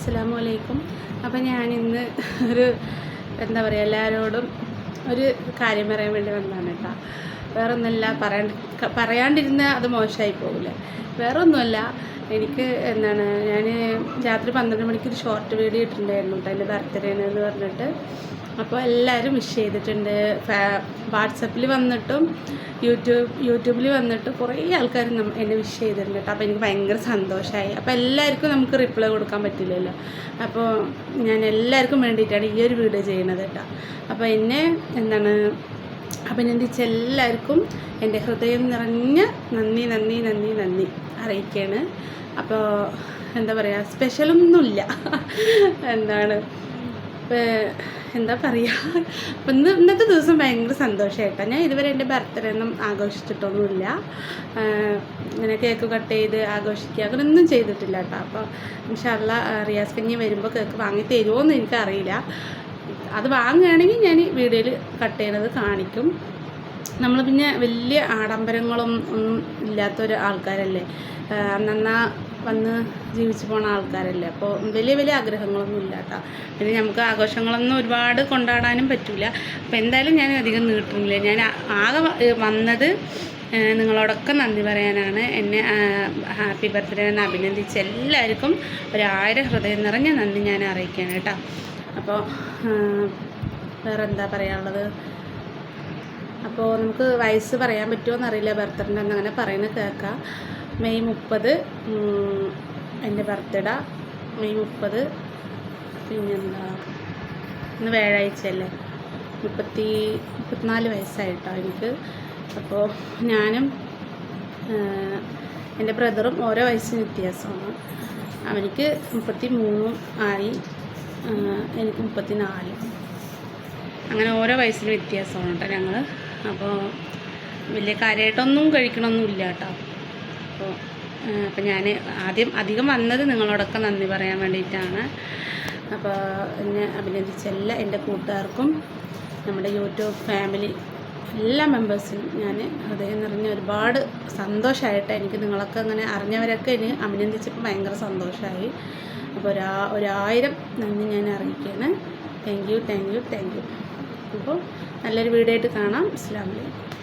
അസ്സലാമു അലൈക്കും അപ്പം ഇന്ന് ഒരു എന്താ പറയുക എല്ലാവരോടും ഒരു കാര്യം പറയാൻ വേണ്ടി വന്നതാണ് കേട്ടോ. വേറെ ഒന്നുമല്ല പറയാണ്ട് പറയാണ്ടിരുന്ന അത് മോശമായി പോകില്ല വേറെ ഒന്നുമല്ല എനിക്ക് എന്താണ് ഞാൻ രാത്രി പന്ത്രണ്ട് മണിക്ക് ഒരു ഷോർട്ട് വീഡിയോ ഇട്ടിട്ടുണ്ടായിരുന്നു കേട്ടോ എന്റെ ബർത്ത്ഡേന്ന് എന്ന് പറഞ്ഞിട്ട്. അപ്പോൾ എല്ലാവരും വിഷ് ചെയ്തിട്ടുണ്ട്. വാട്സപ്പിൽ വന്നിട്ടും യൂട്യൂബ് യൂട്യൂബിൽ വന്നിട്ട് കുറേ ആൾക്കാർ എന്നെ വിഷ് ചെയ്തിട്ടുണ്ട് കേട്ടോ. അപ്പോൾ എനിക്ക് ഭയങ്കര സന്തോഷമായി. അപ്പോൾ എല്ലാവർക്കും നമുക്ക് റിപ്ലൈ കൊടുക്കാൻ പറ്റില്ലല്ലോ. അപ്പോൾ ഞാൻ എല്ലാവർക്കും വേണ്ടിയിട്ടാണ് ഈ ഒരു വീഡിയോ ചെയ്യണത് കേട്ടോ. അപ്പോൾ എന്നെ എന്താണ് അഭിനന്ദിച്ച എല്ലാവർക്കും എന്റെ ഹൃദയം നിറഞ്ഞ നന്ദി നന്ദി നന്ദി നന്ദി അറിയിക്കുകയാണ്. അപ്പോൾ എന്താ പറയുക സ്പെഷ്യലൊന്നുമില്ല. എന്താണ്? എന്താ പറയുക അപ്പം ഇന്ന് ഇന്നത്തെ ദിവസം ഭയങ്കര സന്തോഷമായിട്ടാണ് ഞാൻ ഇതുവരെ എന്റെ ബർത്ത്ഡേ ഒന്നും ആഘോഷിച്ചിട്ടൊന്നുമില്ല ഇങ്ങനെ കേക്ക് കട്ട് ചെയ്ത് ആഘോഷിക്കുക അങ്ങനെയൊന്നും ചെയ്തിട്ടില്ല കേട്ടോ. അപ്പോൾ ഇൻഷാല്ല റിയാസ് കഞ്ഞി വരുമ്പോൾ കേക്ക് വാങ്ങി തരുമോ എന്ന് എനിക്കറിയില്ല. അത് വാങ്ങുകയാണെങ്കിൽ ഞാൻ വീഡിയോയിൽ കട്ട് ചെയ്യണത് കാണിക്കും. നമ്മൾ പിന്നെ വലിയ ആഡംബരങ്ങളും ഒന്നും ഇല്ലാത്തൊരു ആൾക്കാരല്ലേ? നന്നാ വന്ന് ജീവിച്ചു പോണ ആൾക്കാരല്ലേ? അപ്പോൾ വലിയ വലിയ ആഗ്രഹങ്ങളൊന്നും ഇല്ലാത്ത പിന്നെ നമുക്ക് ആഘോഷങ്ങളൊന്നും ഒരുപാട് കൊണ്ടാടാനും പറ്റില്ല അപ്പോൾ എന്തായാലും ഞാൻ അധികം നീട്ടുന്നില്ല. ഞാൻ ആകെ വന്നത് നിങ്ങളോടൊക്കെ നന്ദി പറയാനാണ്. എന്നെ ഹാപ്പി ബർത്ത്ഡേ എന്ന് അഭിനന്ദിച്ച എല്ലാവർക്കും ഒരായിരം ഹൃദയം നിറഞ്ഞ നന്ദി ഞാൻ അറിയിക്കുകയാണ് കേട്ടോ. അപ്പോൾ വേറെ എന്താ പറയാനുള്ളത്? അപ്പോൾ നമുക്ക് വയസ്സ് പറയാൻ പറ്റുമോ എന്നറിയില്ല ബർത്ത്ഡേ എന്ന് അങ്ങനെ പറയുന്നത് കേൾക്കാം. മെയ് മുപ്പത് എന്റെ ബർത്ത്ഡേ. മെയ് മുപ്പത് പിന്നെന്താ? ഇന്ന് വ്യാഴാഴ്ച അല്ലേ മുപ്പത്തി മുപ്പത്തിനാല് വയസ്സായിട്ടോ എനിക്ക്. അപ്പോൾ ഞാനും എന്റെ ബ്രദറും ഓരോ വയസ്സിന് വ്യത്യാസമാണ്. അവനിക്ക് മുപ്പത്തി മൂന്നും ആയി. എനിക്ക് മുപ്പത്തി നാല് അങ്ങനെ ഓരോ വയസ്സിന് വ്യത്യാസമാണ് കേട്ടോ ഞങ്ങൾ അപ്പോൾ വലിയ കാര്യമായിട്ടൊന്നും കഴിക്കണമൊന്നുമില്ല കേട്ടോ. അപ്പോൾ അപ്പോൾ ഞാൻ ആദ്യം അധികം വന്നത് നിങ്ങളോടൊക്കെ നന്ദി പറയാൻ വേണ്ടിയിട്ടാണ്. അപ്പോൾ എന്നെ അഭിനന്ദിച്ച എല്ലാ എന്റെ കൂട്ടുകാർക്കും നമ്മുടെ യൂട്യൂബ് ഫാമിലി എല്ലാ മെമ്പേഴ്സിനും ഞാൻ ഹൃദയം നിറഞ്ഞ ഒരുപാട് സന്തോഷമായിട്ട് എനിക്ക് നിങ്ങളൊക്കെ അങ്ങനെ അറിഞ്ഞവരൊക്കെ എന്നെ അഭിനന്ദിച്ചപ്പോൾ ഭയങ്കര സന്തോഷമായി അപ്പോൾ ഒരാ ഒരായിരം നന്ദി ഞാൻ അറിയിക്കുകയാണ്. Thank you thank you thank you അപ്പോൾ നല്ലൊരു വീഡിയോ ആയിട്ട് കാണാം. അസ്ലാമലൈക്കും